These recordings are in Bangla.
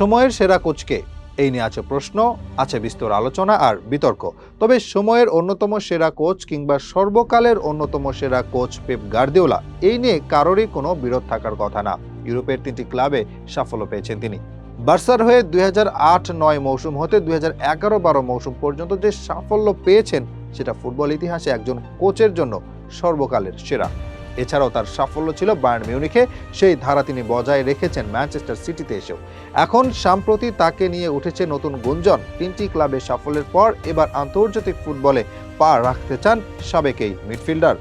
সময়ের সেরা কোচকে? এই নিয়ে আছে প্রশ্ন, আছে বিস্তর আলোচনা আর বিতর্ক। তবে সময়ের অন্যতম সেরা কোচ কিংবা সর্বকালের অন্যতম সেরা কোচ পেপ গার্দিওলা, এই নিয়ে কারোরই কোনো বিরোধ থাকার কথা না। ইউরোপের তিনটি ক্লাবে সাফল্য পেয়েছেন তিনি। বার্সার হয়ে দুই হাজার আট নয় মৌসুম হতে দুই হাজার এগারো বারো মৌসুম পর্যন্ত যে সাফল্য পেয়েছেন, সেটা ফুটবল ইতিহাসে একজন কোচের জন্য সর্বকালের সেরা। এছাড়াও তার সাফল্য ছিল বায়ার্ন মিউনিখে, সেই ধারা তিনি বজায় রেখেছেন ম্যানচেস্টার সিটিতে এসেও। এখন সাম্প্রতি তাকে নিয়ে উঠেছে নতুন গুঞ্জন। তিনটি ক্লাবের সাফল্যের পর এবার আন্তর্জাতিক ফুটবলে পা রাখতে চান সাবেক এই মিডফিল্ডার।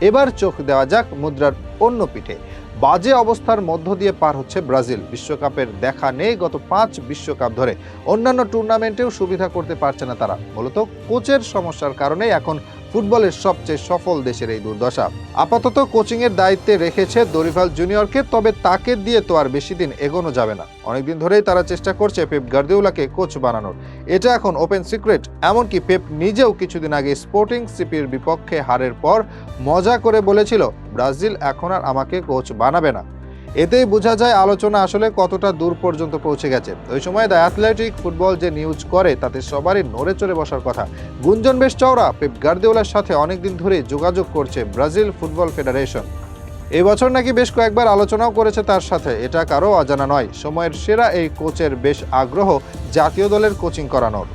এবার চোখ দেওয়া যাক মুদ্রার অন্য পিঠে। বাজে অবস্থার মধ্য দিয়ে পার হচ্ছে ব্রাজিল। বিশ্বকাপের দেখা নেই গত পাঁচ বিশ্বকাপ ধরে। অন্যান্য টুর্নামেন্টেও সুবিধা করতে পারছে না তারা। মূলত কোচের সমস্যার কারণেই এখন ফুটবলের সবচেয়ে সফল দেশের এই দুর্দশা। আপাতত কোচিংয়ের দায়িত্বে রেখেছে দরিভাল জুনিয়রকে, তবে তাকে দিয়ে তো আর বেশি দিন এগোনো যাবে না। অনেকদিন ধরেই তারা চেষ্টা করছে পেপ গার্দিওলাকে কোচ বানানোর। এটা এখন ওপেন সিক্রেট, এমনকি পেপ নিজেও কিছুদিন আগে স্পোর্টিং সিপির বিপক্ষে হারের পর মজা করে বলেছিল, ব্রাজিল এখন আর আমাকে কোচ বানাবে না। এতেই বোঝা যায় আলোচনা আসলে কতটা দূর পর্যন্ত পৌঁছে গেছে। ওই সময় দ্য অ্যাথলেটিক ফুটবল যে নিউজ করে, তাতে সবারই নড়ে চড়ে বসার কথা। গুঞ্জন বেশ চওড়া, পেপ গার্দিওলার সাথে অনেকদিন ধরে যোগাযোগ করছে ব্রাজিল ফুটবল ফেডারেশন। এই বছর নাকি বেশ কয়েকবার আলোচনাও করেছে তার সাথে, এটা কারও অজানা নয়। সময়ের সেরা এই কোচের বেশ আগ্রহ জাতীয় দলের কোচিং করানোর।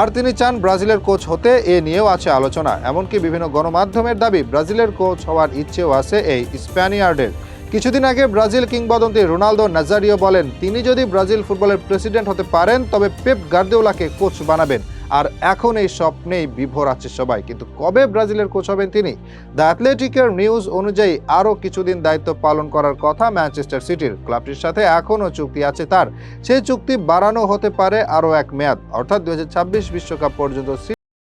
আর তিনি চান ব্রাজিলের কোচ হতে, এ নিয়েও আছে আলোচনা। এমনকি বিভিন্ন গণমাধ্যমের দাবি, ব্রাজিলের কোচ হওয়ার ইচ্ছেও আছে এই স্প্যানিয়ার্ডের। কিছুদিন আগে ব্রাজিল কিংবদন্তি রোনালদো নাজারিও বলেন, তিনি যদি ব্রাজিল ফুটবলের প্রেসিডেন্ট হতে পারেন, তবে পেপ গার্দিওলাকে কোচ বানাবেন। আর এখন এই স্বপ্নেই বিভোর আছে সবাই। কিন্তু কবে ব্রাজিলের কোচ হবেন তিনি? দ্য অ্যাথলেটিকের নিউজ অনুযায়ী আরও কিছুদিন দায়িত্ব পালন করার কথা ম্যানচেস্টার সিটির ক্লাবটির সাথে এখনও চুক্তি আছে তার। সেই চুক্তি বাড়ানো হতে পারে আরও এক মেয়াদ। অর্থাৎ দু বিশ্বকাপ পর্যন্ত